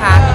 happy.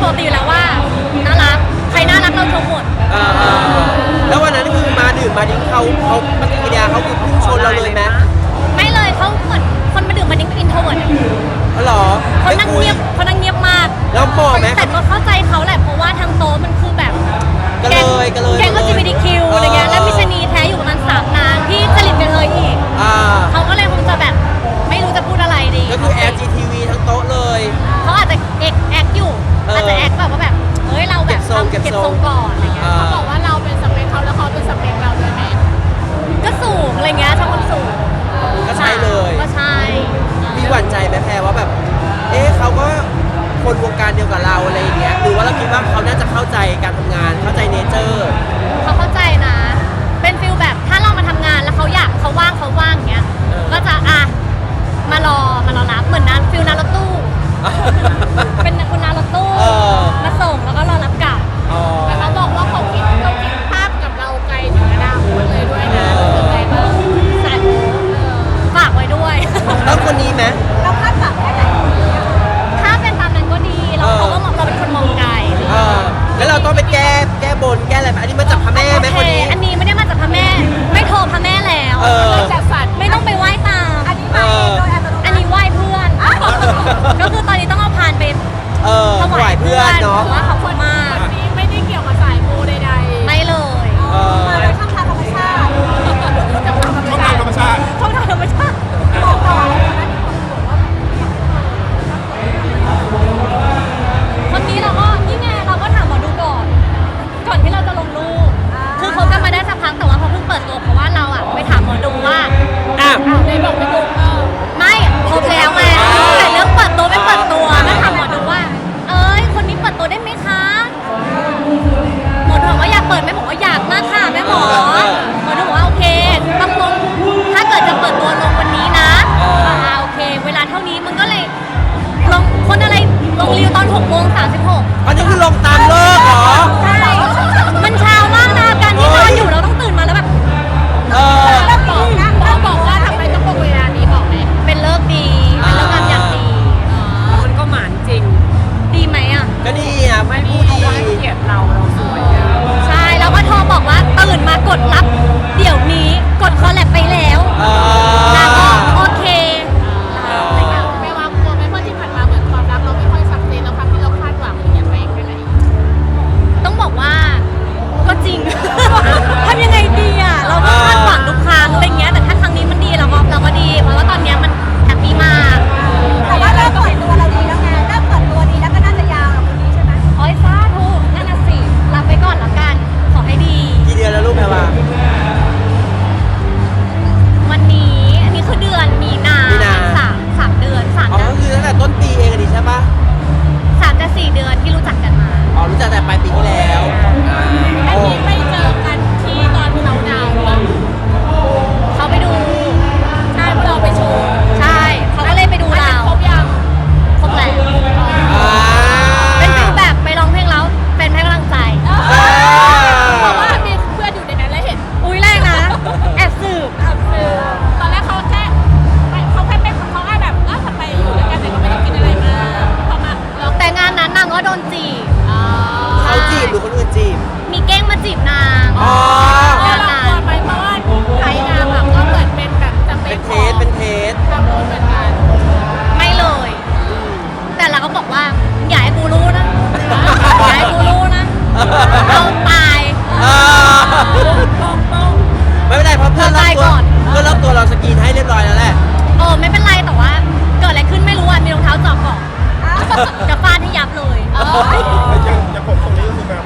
ปกติอยู่แล้วว่าน่ารัก ใครน่ารักเราชมหมดแล้ววันนั้นคือมาดื่มมาดิ้งเขาเขา ก็คือตอนนี้ต้องเอาพานไปเออถวายเพื่อนเนาะอว่ 6โมง36อันนี้คือลงตามเลิกเหรอ ใช่ มันเช้ามากนะการที่นอนอยู่เราต้องตื่นมาแล้วแบบเออ เราบอกว่าทำไมต้องบอกเวลานี้บอกไหมเป็นเลิกดีเป็นเลิกงามยามดีมันก็หมานจริง ดีไหมอะดีอะไม่พูดดี เกียดเราเราสวย ใช่ แล้วก็โทรบอกว่าตื่นมากดรับ กรีดให้เรียบร้อยแล้วแหละเออไม่เป็นไรแต่ว่าเกิดอะไรขึ้นไม่รู้อะมีรองเท้าจอบเกาะจะฟาดให้ยับเลย เออแย่างผมตรงนี้ก็คือแบบ